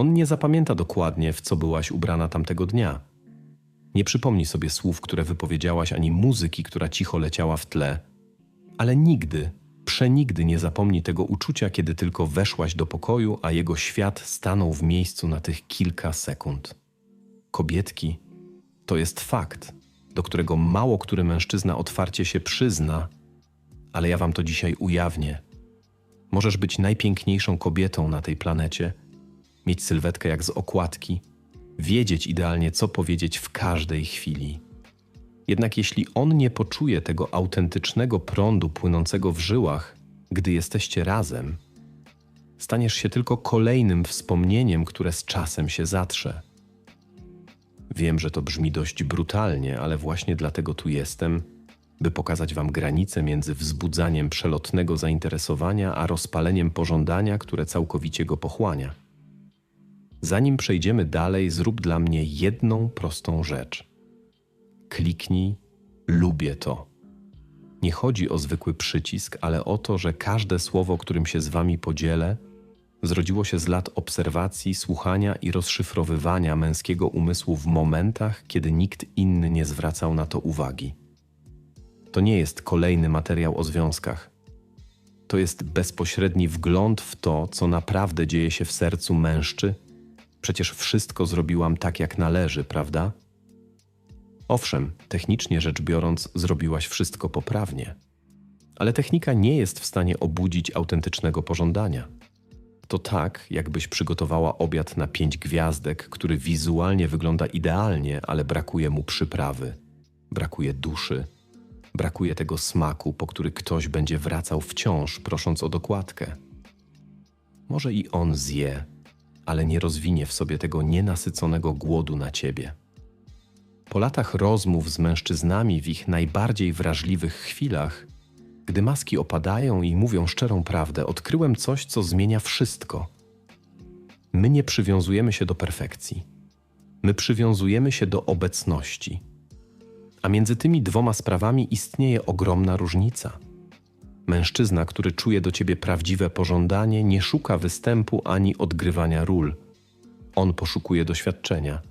On nie zapamięta dokładnie, w co byłaś ubrana tamtego dnia. Nie przypomni sobie słów, które wypowiedziałaś, ani muzyki, która cicho leciała w tle, ale nigdy, przenigdy nie zapomni tego uczucia, kiedy tylko weszłaś do pokoju, a jego świat stanął w miejscu na tych kilka sekund. Kobietki to jest fakt, do którego mało który mężczyzna otwarcie się przyzna, ale ja wam to dzisiaj ujawnię. Możesz być najpiękniejszą kobietą na tej planecie, mieć sylwetkę jak z okładki, wiedzieć idealnie, co powiedzieć w każdej chwili. Jednak jeśli on nie poczuje tego autentycznego prądu płynącego w żyłach, gdy jesteście razem, staniesz się tylko kolejnym wspomnieniem, które z czasem się zatrze. Wiem, że to brzmi dość brutalnie, ale właśnie dlatego tu jestem, by pokazać Wam granicę między wzbudzaniem przelotnego zainteresowania a rozpaleniem pożądania, które całkowicie go pochłania. Zanim przejdziemy dalej, zrób dla mnie jedną prostą rzecz. Kliknij lubię to. Nie chodzi o zwykły przycisk, ale o to, że każde słowo, którym się z Wami podzielę, zrodziło się z lat obserwacji, słuchania i rozszyfrowywania męskiego umysłu w momentach, kiedy nikt inny nie zwracał na to uwagi. To nie jest kolejny materiał o związkach. To jest bezpośredni wgląd w to, co naprawdę dzieje się w sercu mężczy. Przecież wszystko zrobiłam tak, jak należy, prawda? Owszem, technicznie rzecz biorąc, zrobiłaś wszystko poprawnie, ale technika nie jest w stanie obudzić autentycznego pożądania. To tak, jakbyś przygotowała obiad na pięć gwiazdek, który wizualnie wygląda idealnie, ale brakuje mu przyprawy, brakuje duszy, brakuje tego smaku, po który ktoś będzie wracał wciąż, prosząc o dokładkę. Może i on zje, ale nie rozwinie w sobie tego nienasyconego głodu na ciebie. Po latach rozmów z mężczyznami w ich najbardziej wrażliwych chwilach, gdy maski opadają i mówią szczerą prawdę, odkryłem coś, co zmienia wszystko. My nie przywiązujemy się do perfekcji. My przywiązujemy się do obecności. A między tymi dwoma sprawami istnieje ogromna różnica. Mężczyzna, który czuje do ciebie prawdziwe pożądanie, nie szuka występu ani odgrywania ról. On poszukuje doświadczenia.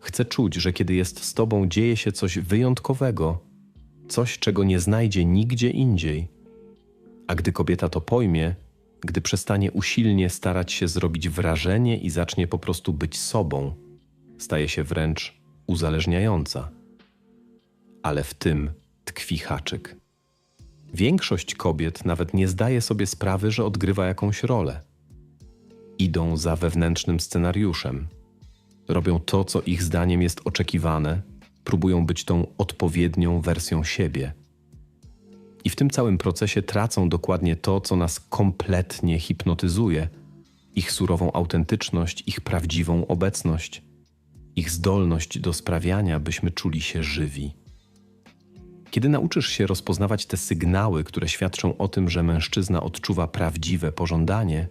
Chce czuć, że kiedy jest z tobą, dzieje się coś wyjątkowego, coś, czego nie znajdzie nigdzie indziej. A gdy kobieta to pojmie, gdy przestanie usilnie starać się zrobić wrażenie i zacznie po prostu być sobą, staje się wręcz uzależniająca. Ale w tym tkwi haczyk. Większość kobiet nawet nie zdaje sobie sprawy, że odgrywa jakąś rolę. Idą za wewnętrznym scenariuszem. Robią to, co ich zdaniem jest oczekiwane, próbują być tą odpowiednią wersją siebie. I w tym całym procesie tracą dokładnie to, co nas kompletnie hipnotyzuje ich surową autentyczność, ich prawdziwą obecność, ich zdolność do sprawiania, byśmy czuli się żywi. Kiedy nauczysz się rozpoznawać te sygnały, które świadczą o tym, że mężczyzna odczuwa prawdziwe pożądanie,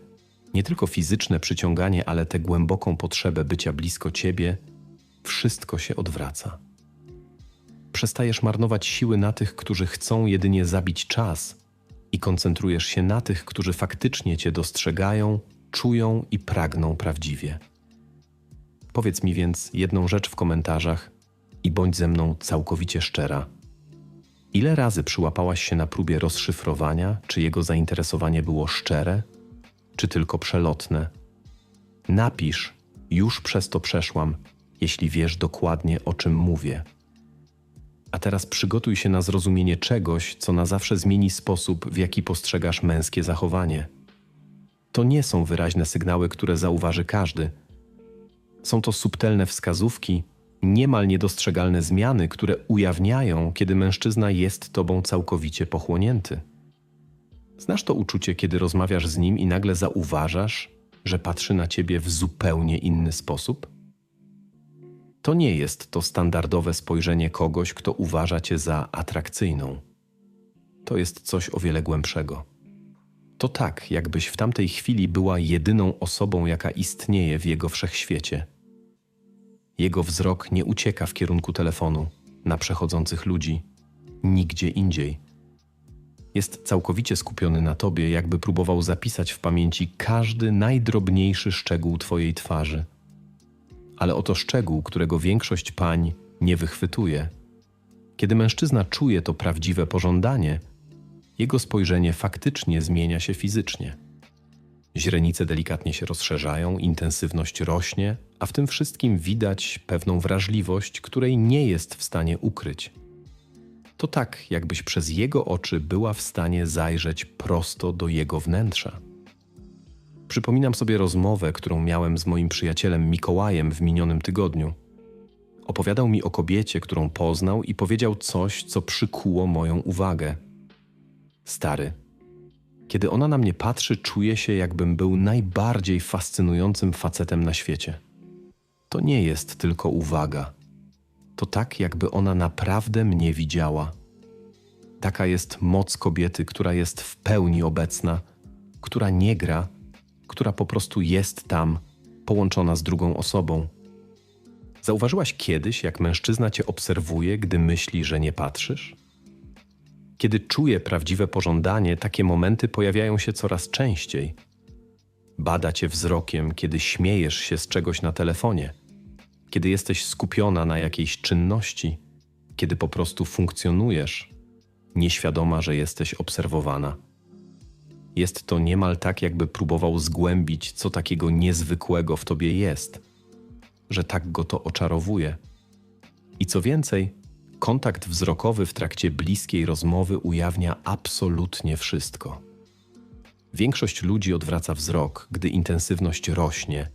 nie tylko fizyczne przyciąganie, ale tę głęboką potrzebę bycia blisko ciebie, wszystko się odwraca. Przestajesz marnować siły na tych, którzy chcą jedynie zabić czas i koncentrujesz się na tych, którzy faktycznie cię dostrzegają, czują i pragną prawdziwie. Powiedz mi więc jedną rzecz w komentarzach i bądź ze mną całkowicie szczera. Ile razy przyłapałaś się na próbie rozszyfrowania, czy jego zainteresowanie było szczere, czy tylko przelotne? Napisz, już przez to przeszłam, jeśli wiesz dokładnie o czym mówię. A teraz przygotuj się na zrozumienie czegoś, co na zawsze zmieni sposób, w jaki postrzegasz męskie zachowanie. To nie są wyraźne sygnały, które zauważy każdy. Są to subtelne wskazówki, niemal niedostrzegalne zmiany, które ujawniają, kiedy mężczyzna jest tobą całkowicie pochłonięty. Znasz to uczucie, kiedy rozmawiasz z nim i nagle zauważasz, że patrzy na ciebie w zupełnie inny sposób? To nie jest to standardowe spojrzenie kogoś, kto uważa cię za atrakcyjną. To jest coś o wiele głębszego. To tak, jakbyś w tamtej chwili była jedyną osobą, jaka istnieje w jego wszechświecie. Jego wzrok nie ucieka w kierunku telefonu, na przechodzących ludzi, nigdzie indziej. Jest całkowicie skupiony na tobie, jakby próbował zapisać w pamięci każdy najdrobniejszy szczegół twojej twarzy. Ale oto szczegół, którego większość pań nie wychwytuje. Kiedy mężczyzna czuje to prawdziwe pożądanie, jego spojrzenie faktycznie zmienia się fizycznie. Źrenice delikatnie się rozszerzają, intensywność rośnie, a w tym wszystkim widać pewną wrażliwość, której nie jest w stanie ukryć. To tak, jakbyś przez jego oczy była w stanie zajrzeć prosto do jego wnętrza. Przypominam sobie rozmowę, którą miałem z moim przyjacielem Mikołajem w minionym tygodniu. Opowiadał mi o kobiecie, którą poznał i powiedział coś, co przykuło moją uwagę. Stary, kiedy ona na mnie patrzy, czuję się, jakbym był najbardziej fascynującym facetem na świecie. To nie jest tylko uwaga. To tak, jakby ona naprawdę mnie widziała. Taka jest moc kobiety, która jest w pełni obecna, która nie gra, która po prostu jest tam, połączona z drugą osobą. Zauważyłaś kiedyś, jak mężczyzna cię obserwuje, gdy myśli, że nie patrzysz? Kiedy czuje prawdziwe pożądanie, takie momenty pojawiają się coraz częściej. Bada cię wzrokiem, kiedy śmiejesz się z czegoś na telefonie, kiedy jesteś skupiona na jakiejś czynności, kiedy po prostu funkcjonujesz, nieświadoma, że jesteś obserwowana. Jest to niemal tak, jakby próbował zgłębić, co takiego niezwykłego w tobie jest, że tak go to oczarowuje. I co więcej, kontakt wzrokowy w trakcie bliskiej rozmowy ujawnia absolutnie wszystko. Większość ludzi odwraca wzrok, gdy intensywność rośnie.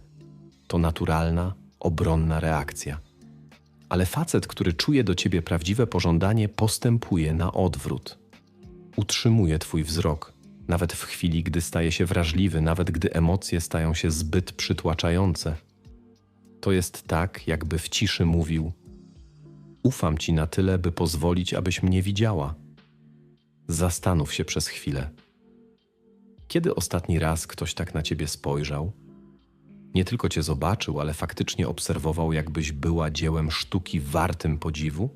To naturalna, obronna reakcja. Ale facet, który czuje do ciebie prawdziwe pożądanie, postępuje na odwrót. Utrzymuje twój wzrok, nawet w chwili, gdy staje się wrażliwy, nawet gdy emocje stają się zbyt przytłaczające. To jest tak, jakby w ciszy mówił: Ufam ci na tyle, by pozwolić, abyś mnie widziała. Zastanów się przez chwilę. Kiedy ostatni raz ktoś tak na ciebie spojrzał? Nie tylko cię zobaczył, ale faktycznie obserwował, jakbyś była dziełem sztuki wartym podziwu?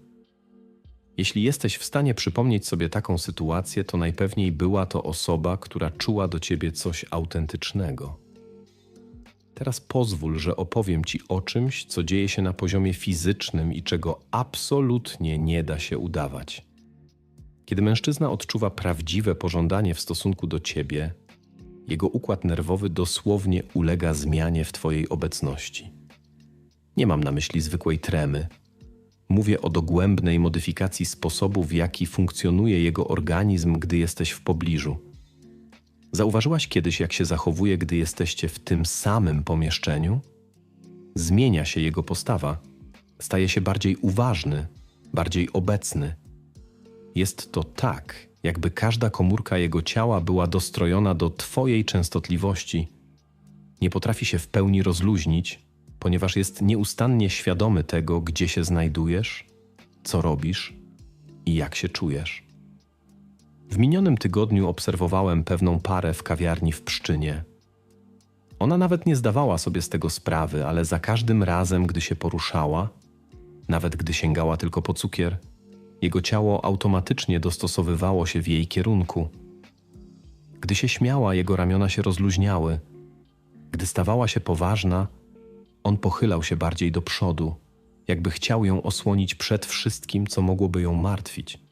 Jeśli jesteś w stanie przypomnieć sobie taką sytuację, to najpewniej była to osoba, która czuła do ciebie coś autentycznego. Teraz pozwól, że opowiem ci o czymś, co dzieje się na poziomie fizycznym i czego absolutnie nie da się udawać. Kiedy mężczyzna odczuwa prawdziwe pożądanie w stosunku do ciebie, jego układ nerwowy dosłownie ulega zmianie w twojej obecności. Nie mam na myśli zwykłej tremy. Mówię o dogłębnej modyfikacji sposobu, w jaki funkcjonuje jego organizm, gdy jesteś w pobliżu. Zauważyłaś kiedyś, jak się zachowuje, gdy jesteście w tym samym pomieszczeniu? Zmienia się jego postawa, staje się bardziej uważny, bardziej obecny. Jest to tak, jakby każda komórka jego ciała była dostrojona do Twojej częstotliwości. Nie potrafi się w pełni rozluźnić, ponieważ jest nieustannie świadomy tego, gdzie się znajdujesz, co robisz i jak się czujesz. W minionym tygodniu obserwowałem pewną parę w kawiarni w Pszczynie. Ona nawet nie zdawała sobie z tego sprawy, ale za każdym razem, gdy się poruszała, nawet gdy sięgała tylko po cukier, jego ciało automatycznie dostosowywało się w jej kierunku. Gdy się śmiała, jego ramiona się rozluźniały. Gdy stawała się poważna, on pochylał się bardziej do przodu, jakby chciał ją osłonić przed wszystkim, co mogłoby ją martwić.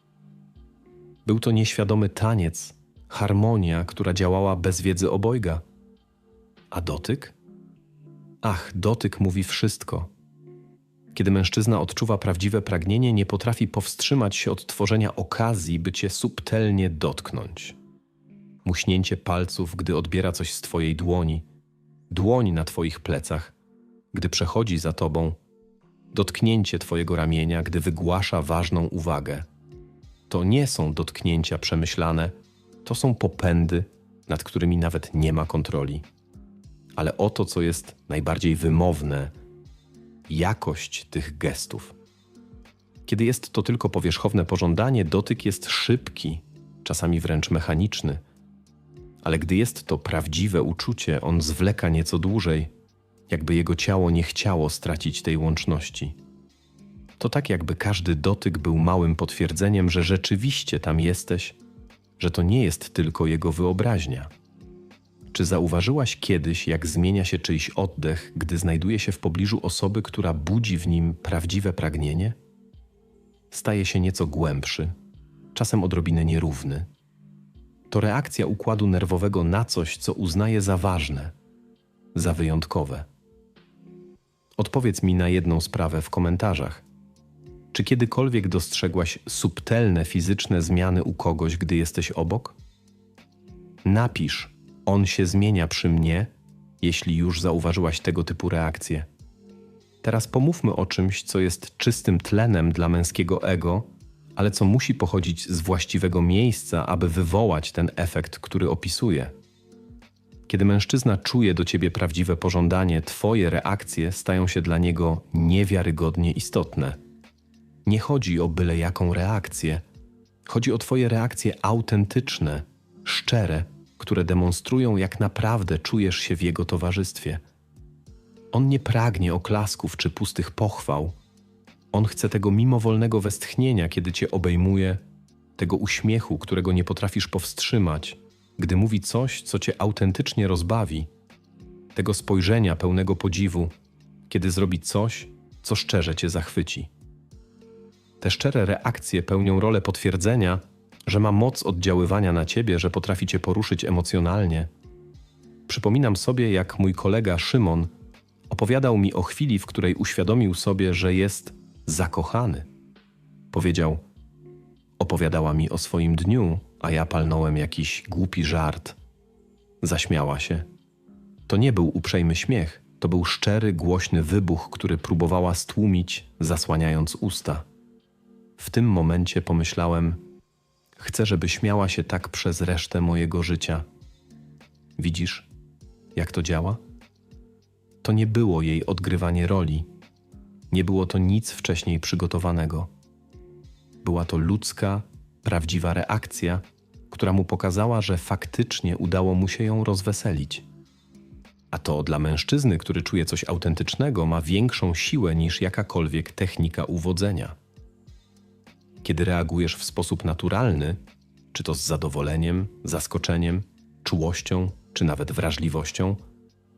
Był to nieświadomy taniec, harmonia, która działała bez wiedzy obojga. A dotyk? Ach, dotyk mówi wszystko. Kiedy mężczyzna odczuwa prawdziwe pragnienie, nie potrafi powstrzymać się od tworzenia okazji, by cię subtelnie dotknąć. Muśnięcie palców, gdy odbiera coś z twojej dłoni, dłoń na twoich plecach, gdy przechodzi za tobą, dotknięcie twojego ramienia, gdy wygłasza ważną uwagę. To nie są dotknięcia przemyślane, to są popędy, nad którymi nawet nie ma kontroli. Ale oto, co jest najbardziej wymowne, jakość tych gestów. Kiedy jest to tylko powierzchowne pożądanie, dotyk jest szybki, czasami wręcz mechaniczny. Ale gdy jest to prawdziwe uczucie, on zwleka nieco dłużej, jakby jego ciało nie chciało stracić tej łączności. To tak, jakby każdy dotyk był małym potwierdzeniem, że rzeczywiście tam jesteś, że to nie jest tylko jego wyobraźnia. Czy zauważyłaś kiedyś, jak zmienia się czyjś oddech, gdy znajduje się w pobliżu osoby, która budzi w nim prawdziwe pragnienie? Staje się nieco głębszy, czasem odrobinę nierówny. To reakcja układu nerwowego na coś, co uznaje za ważne, za wyjątkowe. Odpowiedz mi na jedną sprawę w komentarzach. Czy kiedykolwiek dostrzegłaś subtelne fizyczne zmiany u kogoś, gdy jesteś obok? Napisz, on się zmienia przy mnie, jeśli już zauważyłaś tego typu reakcje. Teraz pomówmy o czymś, co jest czystym tlenem dla męskiego ego, ale co musi pochodzić z właściwego miejsca, aby wywołać ten efekt, który opisuję. Kiedy mężczyzna czuje do ciebie prawdziwe pożądanie, twoje reakcje stają się dla niego niewiarygodnie istotne. Nie chodzi o byle jaką reakcję. Chodzi o twoje reakcje autentyczne, szczere, które demonstrują, jak naprawdę czujesz się w jego towarzystwie. On nie pragnie oklasków czy pustych pochwał. On chce tego mimowolnego westchnienia, kiedy cię obejmuje, tego uśmiechu, którego nie potrafisz powstrzymać, gdy mówi coś, co cię autentycznie rozbawi, tego spojrzenia pełnego podziwu, kiedy zrobi coś, co szczerze cię zachwyci. Te szczere reakcje pełnią rolę potwierdzenia, że ma moc oddziaływania na ciebie, że potrafi cię poruszyć emocjonalnie. Przypominam sobie, jak mój kolega Szymon opowiadał mi o chwili, w której uświadomił sobie, że jest zakochany. Powiedział: Opowiadała mi o swoim dniu, a ja palnąłem jakiś głupi żart. Zaśmiała się. To nie był uprzejmy śmiech, to był szczery, głośny wybuch, który próbowała stłumić, zasłaniając usta. W tym momencie pomyślałem: Chcę, żeby śmiała się tak przez resztę mojego życia. Widzisz, jak to działa? To nie było jej odgrywanie roli. Nie było to nic wcześniej przygotowanego. Była to ludzka, prawdziwa reakcja, która mu pokazała, że faktycznie udało mu się ją rozweselić. A to dla mężczyzny, który czuje coś autentycznego, ma większą siłę niż jakakolwiek technika uwodzenia. Kiedy reagujesz w sposób naturalny, czy to z zadowoleniem, zaskoczeniem, czułością, czy nawet wrażliwością,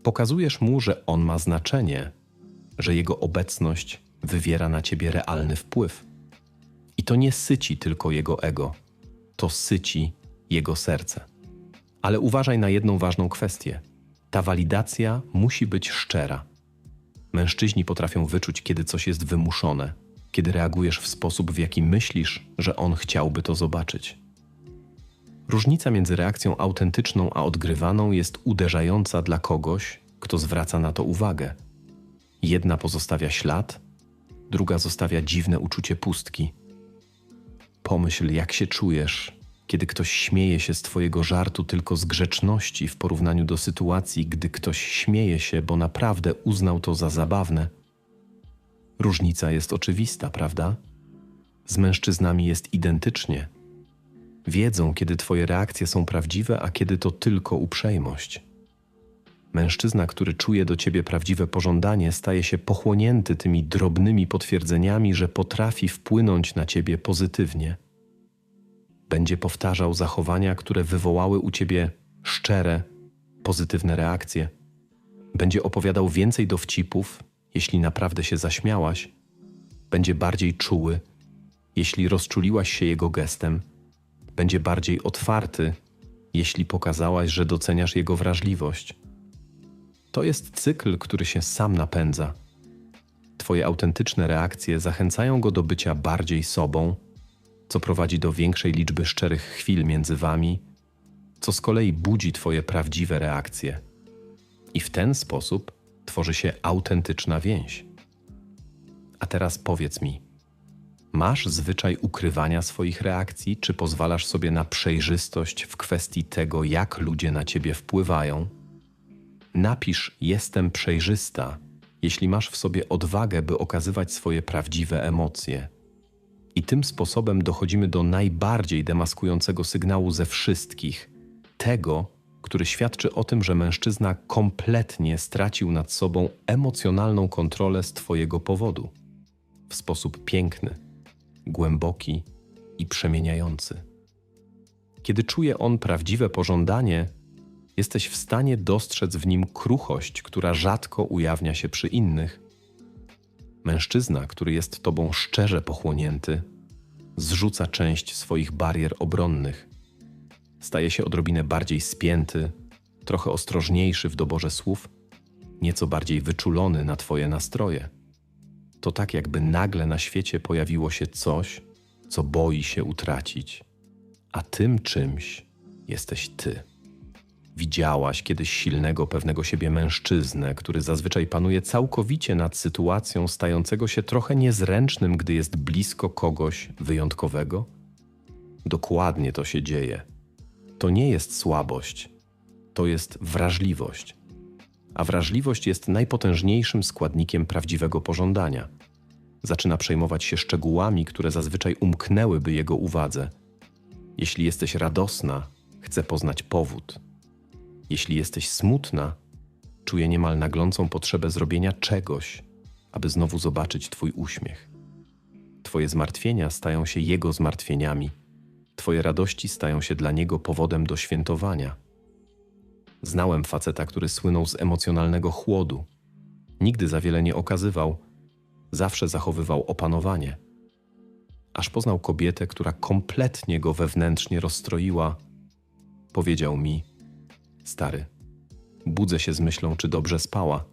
pokazujesz mu, że on ma znaczenie, że jego obecność wywiera na ciebie realny wpływ. I to nie syci tylko jego ego, to syci jego serce. Ale uważaj na jedną ważną kwestię. Ta walidacja musi być szczera. Mężczyźni potrafią wyczuć, kiedy coś jest wymuszone, kiedy reagujesz w sposób, w jaki myślisz, że on chciałby to zobaczyć. Różnica między reakcją autentyczną a odgrywaną jest uderzająca dla kogoś, kto zwraca na to uwagę. Jedna pozostawia ślad, druga zostawia dziwne uczucie pustki. Pomyśl, jak się czujesz, kiedy ktoś śmieje się z Twojego żartu tylko z grzeczności w porównaniu do sytuacji, gdy ktoś śmieje się, bo naprawdę uznał to za zabawne. Różnica jest oczywista, prawda? Z mężczyznami jest identycznie. Wiedzą, kiedy Twoje reakcje są prawdziwe, a kiedy to tylko uprzejmość. Mężczyzna, który czuje do ciebie prawdziwe pożądanie, staje się pochłonięty tymi drobnymi potwierdzeniami, że potrafi wpłynąć na ciebie pozytywnie. Będzie powtarzał zachowania, które wywołały u ciebie szczere, pozytywne reakcje. Będzie opowiadał więcej dowcipów, jeśli naprawdę się zaśmiałaś. Będzie bardziej czuły, jeśli rozczuliłaś się jego gestem. Będzie bardziej otwarty, jeśli pokazałaś, że doceniasz jego wrażliwość. To jest cykl, który się sam napędza. Twoje autentyczne reakcje zachęcają go do bycia bardziej sobą, co prowadzi do większej liczby szczerych chwil między wami, co z kolei budzi Twoje prawdziwe reakcje. I w ten sposób tworzy się autentyczna więź. A teraz powiedz mi, masz zwyczaj ukrywania swoich reakcji, czy pozwalasz sobie na przejrzystość w kwestii tego, jak ludzie na ciebie wpływają? Napisz jestem przejrzysta, jeśli masz w sobie odwagę, by okazywać swoje prawdziwe emocje. I tym sposobem dochodzimy do najbardziej demaskującego sygnału ze wszystkich tego, który świadczy o tym, że mężczyzna kompletnie stracił nad sobą emocjonalną kontrolę z Twojego powodu w sposób piękny, głęboki i przemieniający. Kiedy czuje on prawdziwe pożądanie, jesteś w stanie dostrzec w nim kruchość, która rzadko ujawnia się przy innych. Mężczyzna, który jest tobą szczerze pochłonięty, zrzuca część swoich barier obronnych. Staje się odrobinę bardziej spięty, trochę ostrożniejszy w doborze słów, nieco bardziej wyczulony na Twoje nastroje. To tak, jakby nagle na świecie pojawiło się coś, co boi się utracić, a tym czymś jesteś Ty. Widziałaś kiedyś silnego, pewnego siebie mężczyznę, który zazwyczaj panuje całkowicie nad sytuacją, stającego się trochę niezręcznym, gdy jest blisko kogoś wyjątkowego? Dokładnie to się dzieje. To nie jest słabość, to jest wrażliwość. A wrażliwość jest najpotężniejszym składnikiem prawdziwego pożądania. Zaczyna przejmować się szczegółami, które zazwyczaj umknęłyby jego uwadze. Jeśli jesteś radosna, chce poznać powód. Jeśli jesteś smutna, czuje niemal naglącą potrzebę zrobienia czegoś, aby znowu zobaczyć Twój uśmiech. Twoje zmartwienia stają się Jego zmartwieniami, Twoje radości stają się dla Niego powodem do świętowania. Znałem faceta, który słynął z emocjonalnego chłodu. Nigdy za wiele nie okazywał, zawsze zachowywał opanowanie. Aż poznał kobietę, która kompletnie go wewnętrznie rozstroiła, powiedział mi: Stary, budzę się z myślą, czy dobrze spała.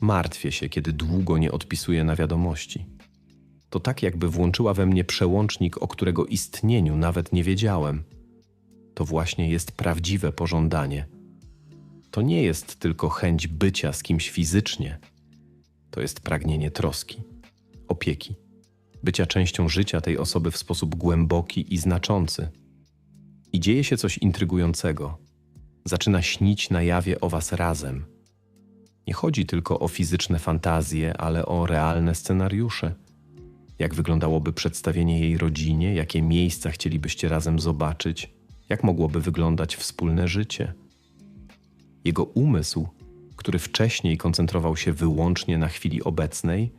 Martwię się, kiedy długo nie odpisuje na wiadomości. To tak, jakby włączyła we mnie przełącznik, o którego istnieniu nawet nie wiedziałem. To właśnie jest prawdziwe pożądanie. To nie jest tylko chęć bycia z kimś fizycznie. To jest pragnienie troski, opieki, bycia częścią życia tej osoby w sposób głęboki i znaczący. I dzieje się coś intrygującego. Zaczyna śnić na jawie o was razem. Nie chodzi tylko o fizyczne fantazje, ale o realne scenariusze – jak wyglądałoby przedstawienie jej rodzinie, jakie miejsca chcielibyście razem zobaczyć, jak mogłoby wyglądać wspólne życie. Jego umysł, który wcześniej koncentrował się wyłącznie na chwili obecnej,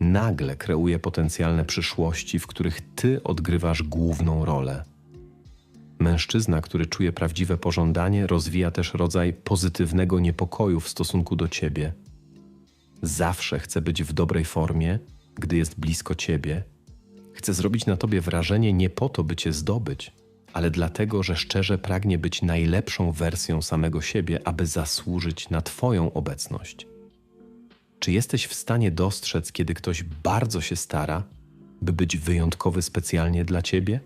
nagle kreuje potencjalne przyszłości, w których ty odgrywasz główną rolę. Mężczyzna, który czuje prawdziwe pożądanie, rozwija też rodzaj pozytywnego niepokoju w stosunku do ciebie. Zawsze chce być w dobrej formie gdy jest blisko ciebie, chce zrobić na tobie wrażenie nie po to, by cię zdobyć, ale dlatego, że szczerze pragnie być najlepszą wersją samego siebie, aby zasłużyć na Twoją obecność. Czy jesteś w stanie dostrzec, kiedy ktoś bardzo się stara, by być wyjątkowy specjalnie dla Ciebie?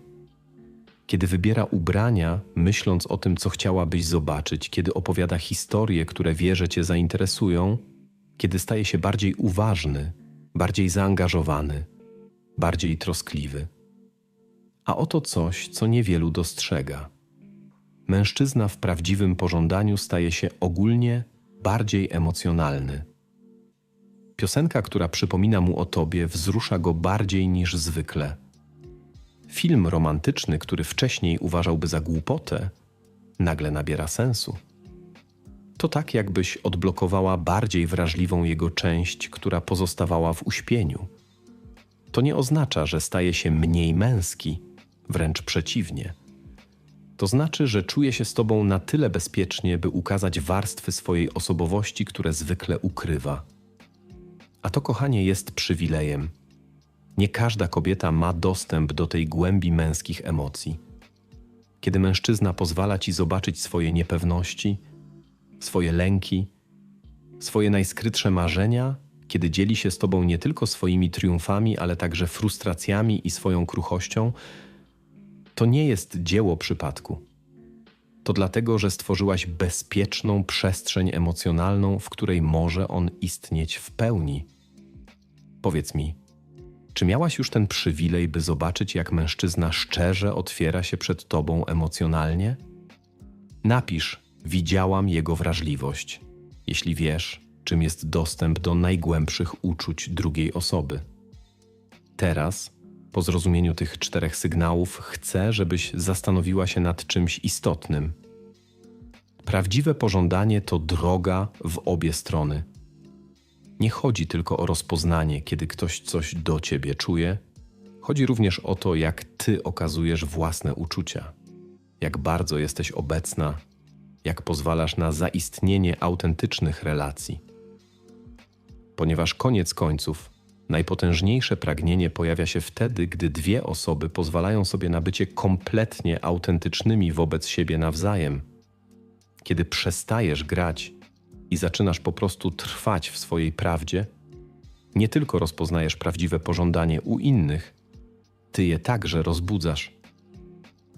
Kiedy wybiera ubrania, myśląc o tym, co chciałabyś zobaczyć, kiedy opowiada historie, które wie, że Cię zainteresują, kiedy staje się bardziej uważny, bardziej zaangażowany, bardziej troskliwy. A oto coś, co niewielu dostrzega. Mężczyzna w prawdziwym pożądaniu staje się ogólnie bardziej emocjonalny. Piosenka, która przypomina mu o tobie, wzrusza go bardziej niż zwykle. Film romantyczny, który wcześniej uważałby za głupotę, nagle nabiera sensu to tak, jakbyś odblokowała bardziej wrażliwą jego część, która pozostawała w uśpieniu. To nie oznacza, że staje się mniej męski, wręcz przeciwnie. To znaczy, że czuje się z tobą na tyle bezpiecznie, by ukazać warstwy swojej osobowości, które zwykle ukrywa. A to kochanie jest przywilejem. Nie każda kobieta ma dostęp do tej głębi męskich emocji. Kiedy mężczyzna pozwala ci zobaczyć swoje niepewności, swoje lęki, swoje najskrytsze marzenia, kiedy dzieli się z Tobą nie tylko swoimi triumfami, ale także frustracjami i swoją kruchością, to nie jest dzieło przypadku. To dlatego, że stworzyłaś bezpieczną przestrzeń emocjonalną, w której może on istnieć w pełni. Powiedz mi, czy miałaś już ten przywilej, by zobaczyć, jak mężczyzna szczerze otwiera się przed tobą emocjonalnie? Napisz, Widziałam jego wrażliwość, jeśli wiesz, czym jest dostęp do najgłębszych uczuć drugiej osoby. Teraz, po zrozumieniu tych czterech sygnałów, chcę, żebyś zastanowiła się nad czymś istotnym. Prawdziwe pożądanie to droga w obie strony. Nie chodzi tylko o rozpoznanie, kiedy ktoś coś do ciebie czuje, chodzi również o to, jak ty okazujesz własne uczucia jak bardzo jesteś obecna, jak pozwalasz na zaistnienie autentycznych relacji. Ponieważ koniec końców, najpotężniejsze pragnienie pojawia się wtedy, gdy dwie osoby pozwalają sobie na bycie kompletnie autentycznymi wobec siebie nawzajem. Kiedy przestajesz grać i zaczynasz po prostu trwać w swojej prawdzie, nie tylko rozpoznajesz prawdziwe pożądanie u innych, ty je także rozbudzasz.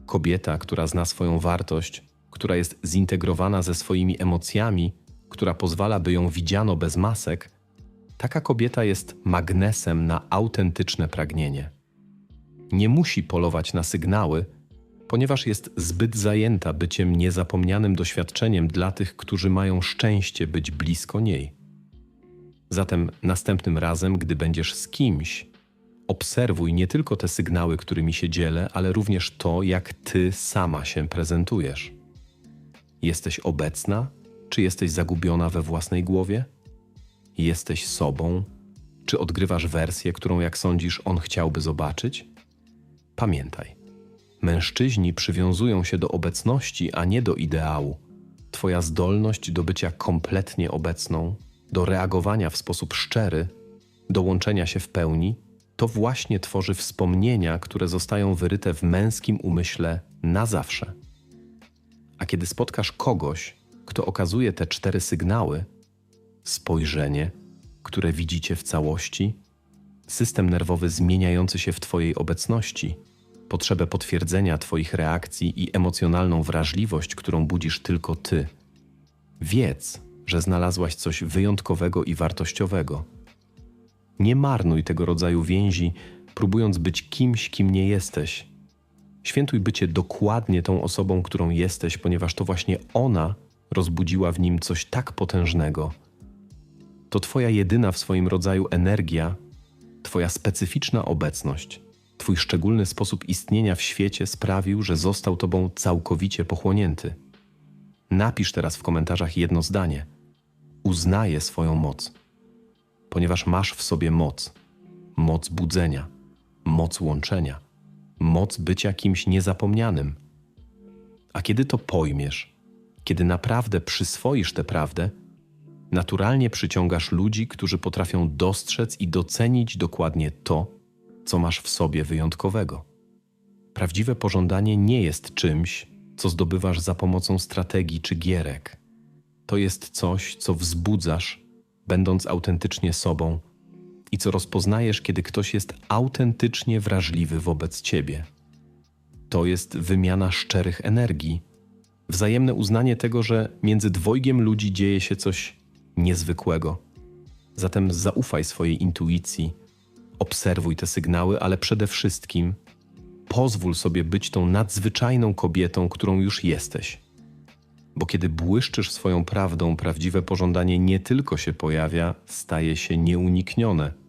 Kobieta, która zna swoją wartość, która jest zintegrowana ze swoimi emocjami, która pozwala, by ją widziano bez masek, taka kobieta jest magnesem na autentyczne pragnienie. Nie musi polować na sygnały, ponieważ jest zbyt zajęta byciem niezapomnianym doświadczeniem dla tych, którzy mają szczęście być blisko niej. Zatem następnym razem, gdy będziesz z kimś, obserwuj nie tylko te sygnały, którymi się dzielę, ale również to, jak ty sama się prezentujesz. Jesteś obecna, czy jesteś zagubiona we własnej głowie? Jesteś sobą, czy odgrywasz wersję, którą, jak sądzisz, on chciałby zobaczyć? Pamiętaj, mężczyźni przywiązują się do obecności, a nie do ideału. Twoja zdolność do bycia kompletnie obecną, do reagowania w sposób szczery, do łączenia się w pełni, to właśnie tworzy wspomnienia, które zostają wyryte w męskim umyśle na zawsze. A kiedy spotkasz kogoś, kto okazuje te cztery sygnały spojrzenie, które widzicie w całości, system nerwowy zmieniający się w Twojej obecności, potrzebę potwierdzenia Twoich reakcji i emocjonalną wrażliwość, którą budzisz tylko Ty. Wiedz, że znalazłaś coś wyjątkowego i wartościowego. Nie marnuj tego rodzaju więzi, próbując być kimś, kim nie jesteś. Świętuj bycie dokładnie tą osobą, którą jesteś, ponieważ to właśnie ona rozbudziła w nim coś tak potężnego. To Twoja jedyna w swoim rodzaju energia, Twoja specyficzna obecność, Twój szczególny sposób istnienia w świecie sprawił, że został Tobą całkowicie pochłonięty. Napisz teraz w komentarzach jedno zdanie. Uznaję swoją moc, ponieważ masz w sobie moc, moc budzenia, moc łączenia, moc bycia kimś niezapomnianym. A kiedy to pojmiesz, kiedy naprawdę przyswoisz tę prawdę, naturalnie przyciągasz ludzi, którzy potrafią dostrzec i docenić dokładnie to, co masz w sobie wyjątkowego. Prawdziwe pożądanie nie jest czymś, co zdobywasz za pomocą strategii czy gierek. To jest coś, co wzbudzasz, będąc autentycznie sobą i co rozpoznajesz, kiedy ktoś jest autentycznie wrażliwy wobec ciebie. To jest wymiana szczerych energii, wzajemne uznanie tego, że między dwojgiem ludzi dzieje się coś niezwykłego. Zatem zaufaj swojej intuicji, obserwuj te sygnały, ale przede wszystkim pozwól sobie być tą nadzwyczajną kobietą, którą już jesteś. Bo kiedy błyszczysz swoją prawdą, prawdziwe pożądanie nie tylko się pojawia, staje się nieuniknione.